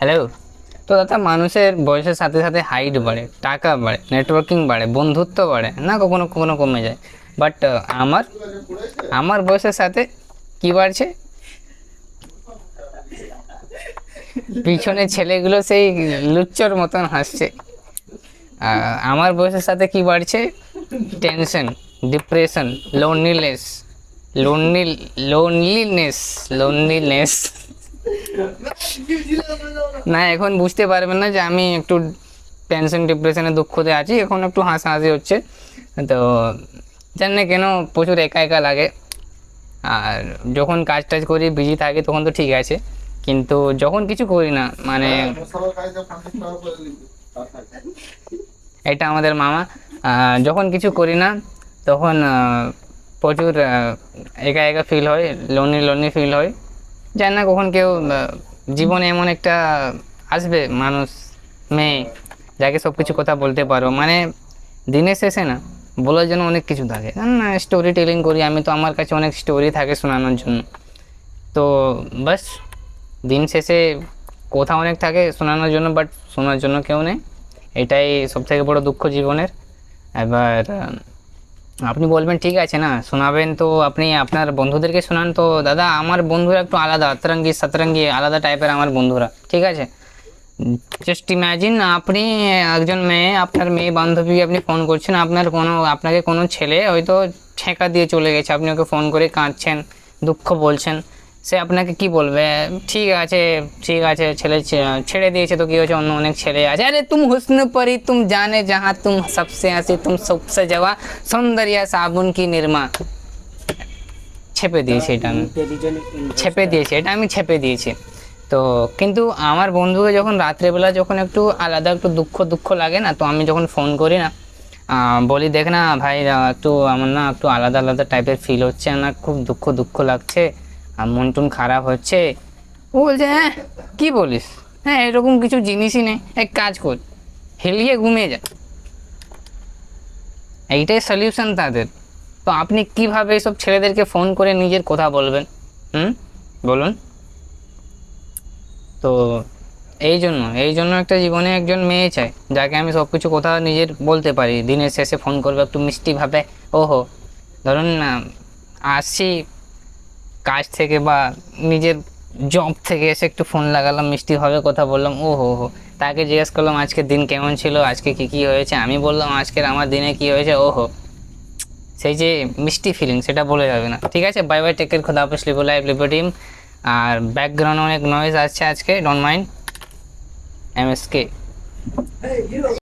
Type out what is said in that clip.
Hello তো দাদা, মানুষের বয়সের সাথে সাথে হাইট বাড়ে, টাকা বাড়ে নেটওয়ার্কিং বাড়ে, বন্ধুত্ব বাড়ে, না কখনো কখনো কমে যায়। বাট আমার আমার বয়সের সাথে কি বাড়ছে? পিছনে ছেলেগুলো সেই লুচ্চর মতন হাসছে। আমার বয়সের সাথে কি বাড়ছে? Tension depression loneliness lonely loneliness loneliness না, এখন বুঝতে পারবেন না যে আমি একটু টেনশন ডিপ্রেশনে দুঃখতে আছি, এখন একটু হাসাহাসি হচ্ছে। তো জানি না কেন প্রচুর একা একা লাগে। আর যখন কাজ টাজ করি বিজি থাকি, তখন তো ঠিক আছে। কিন্তু যখন কিছু করি না মানে এটা আমাদের মামা যখন কিছু করি না, তখন প্রচুর একা একা ফিল হয় লোনলি লোনলি ফিল হয়। জানি না কখন কেউ জীবনে এমন একটা আসবে মানুষ, মেয়ে, যাকে সব কিছু কথা বলতে পারো। মানে দিনের শেষে না, বলার জন্য অনেক কিছু থাকে। না স্টোরি টেলিং করি, আমি তো আমার কাছে অনেক স্টোরি থাকে শোনানোর জন্য। তো বাস দিন শেষে কথা অনেক থাকে শোনানোর জন্য বাট শোনার জন্য কেউ নেই। এটাই সব থেকে বড় দুঃখ জীবনের। এবার আপনি বলবেন, ঠিক আছে না, শোনাবেন তো আপনি, আপনার বন্ধুদেরকে শোনান তো। দাদা, আমার বন্ধুরা একটু আলাদা, আতরঙ্গি, সাতরঙ্গি, আলাদা টাইপের আমার বন্ধুরা, ঠিক আছে? জাস্ট ইম্যাজিন আপনি একজন মেয়ে, আপনার মেয়ে বান্ধবীকে আপনি ফোন করছেন, আপনার কোনো, আপনাকে কোনো ছেলে হয়তো ছেঁকা দিয়ে চলে গেছে, আপনি ওকে ফোন করে কাঁদছেন, দুঃখ বলছেন। সে আপনাকে কি বলবে? ঠিক আছে ঠিক আছে, ছেলে ছেড়ে দিয়েছে তো কি হয়েছে? অন্য অনেক ছেলে আছে। আরে তুম হুসন পরি তুম জানে যাহা তুম সবসে আসি তুম সবসে যাওয়া সৌন্দর্যা সাবুন কি নির্মা। ছেপে দিয়েছি এটা আমি। ছেপে দিয়েছি, এটা আমি ছেপে দিয়েছি। তো কিন্তু আমার বন্ধুকে যখন রাত্রেবেলা যখন একটু আলাদা একটু দুঃখ দুঃখ লাগে না, তো আমি যখন ফোন করি না বলি দেখ না ভাই একটু আমার না একটু আলাদা আলাদা টাইপের ফিল হচ্ছে না খুব দুঃখ দুঃখ লাগছে। আর মন টন খারাপ হচ্ছে? ও বলছে হ্যাঁ। কী বলিস? হ্যাঁ এরকম কিছু জিনিসই নেই। এক কাজ কর হেলিয়ে ঘুমিয়ে যা। এইটাই সলিউশন তাদের। তো আপনি কীভাবে সব ছেলেদেরকে ফোন করে নিজের কথা বলবেন? হুম? বলুন। তো এই জন্য এই জন্য একটা জীবনে একজন মেয়ে চাই যাকে আমি সব কিছু কথা নিজের বলতে পারি। দিনের শেষে ফোন করবে একটু মিষ্টিভাবে ওহো ধরুন আসছি কাজ থেকে বা নিজের জব থেকে এসে একটু ফোন লাগালাম মিষ্টিভাবে কথা বললাম ও হো। হো তাকে জিজ্ঞেস করলাম আজকে দিন কেমন ছিল? আজকে কি কি হয়েছে? আমি বললাম, আজকের আমার দিনে কি হয়েছে? ও হো সেই যে মিষ্টি ফিলিং সেটা বলে যাবে না। ঠিক আছে বাই বাই টেকের খোদা হাফেজ লিবো লাইভ লিবো টিম আর ব্যাকগ্রাউন্ডে অনেক নয়েজ আসছে আজকে don't mind M S K